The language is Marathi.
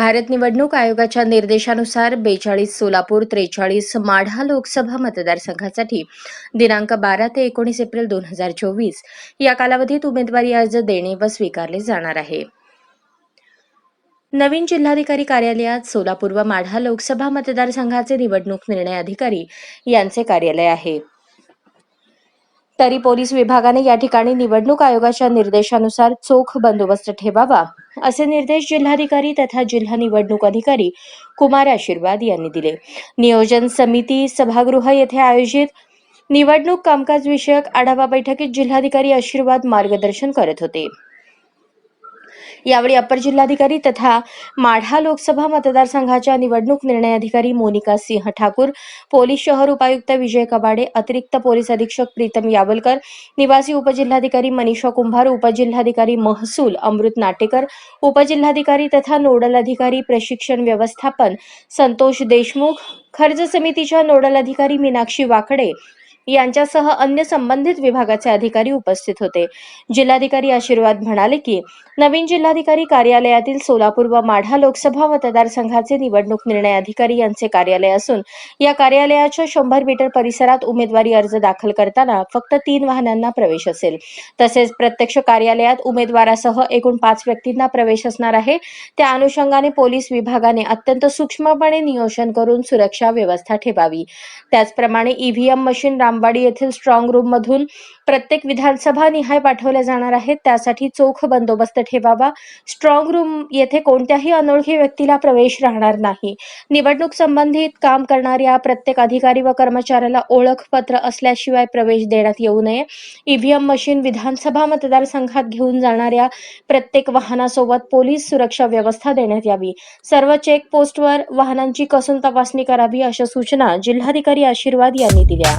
भारत निवडणूक आयोगाच्या निर्देशानुसार बेचाळीस सोलापूर त्रेचाळीस माढा लोकसभा मतदारसंघासाठी दिनांक बारा ते एकोणीस एप्रिल दोन हजार चोवीस. या कालावधीत उमेदवारी अर्ज देणे व स्वीकारले जाणार आहे. नवीन जिल्हाधिकारी कार्यालयात सोलापूर व माढा लोकसभा मतदारसंघाचे निवडणूक निर्णय अधिकारी यांचे कार्यालय आहे. तरी पोलीस विभागाने या ठिकाणी निवडणूक आयोगाच्या निर्देशानुसार चोख बंदोबस्त ठेवावा असे निर्देश जिल्हाधिकारी तथा जिल्हा निवडणूक अधिकारी कुमार आशीर्वाद यांनी दिले. नियोजन समिती सभागृह येथे आयोजित निवडणूक कामकाज विषयक आढावा बैठकीत जिल्हाधिकारी आशीर्वाद मार्गदर्शन करत होते. यावेळी अपर जिल्हाधिकारी तथा माढा लोकसभा मतदारसंघाच्या निवडणूक निर्णय अधिकारी मोनिका सिंह ठाकूर पोलीस शहर उपायुक्त विजय कबाडे अतिरिक्त पोलीस अधीक्षक प्रीतम यावलकर निवासी उपजिल्हाधिकारी मनीषा कुंभार उपजिल्हाधिकारी महसूल अमृत नाटेकर उपजिल्हाधिकारी तथा नोडल अधिकारी प्रशिक्षण व्यवस्थापन संतोष देशमुख खर्च समितीच्या नोडल अधिकारी मीनाक्षी वाकडे यांच्यासह अन्य संबंधित विभागाचे अधिकारी उपस्थित होते. जिल्हाधिकारी आशीर्वाद म्हणाले की नवीन जिल्हाधिकारी कार्यालयातील सोलापूर व माढा लोकसभा मतदारसंघाचे निवडणूक निर्णय अधिकारी यांचे कार्यालय असून या कार्यालयाच्या शंभर मीटर परिसरात उमेदवारी अर्ज दाखल करताना फक्त तीन वाहनांना प्रवेश असेल. तसेच प्रत्यक्ष कार्यालयात उमेदवारासह एकूण पाच व्यक्तींना प्रवेश असणार आहे. त्या अनुषंगाने पोलीस विभागाने अत्यंत सूक्ष्मपणे नियोजन करून सुरक्षा व्यवस्था ठेवावी. त्याचप्रमाणे ईव्हीएम मशीन रामवाडी येथील स्ट्रॉंग रूम मधून प्रत्येक विधानसभा निहाय पाठवल्या जाणार आहेत. त्यासाठी चोख बंदोबस्त ठेवावा. स्ट्रॉंग रूम येथे कोणत्याही अनोळखी व्यक्तीला प्रवेश राहणार नाही. निवडणूक संबंधित काम करणाऱ्या प्रत्येक अधिकारी व कर्मचाऱ्याला ओळखपत्र असल्याशिवाय प्रवेश देण्यात येऊ नये. ईव्हीएम मशीन विधानसभा मतदारसंघात घेऊन जाणाऱ्या प्रत्येक वाहनासोबत पोलीस सुरक्षा व्यवस्था देण्यात यावी. सर्व चेक पोस्टवर वाहनांची कसून तपासणी करावी अशा सूचना जिल्हाधिकारी आशीर्वाद यांनी दिल्या.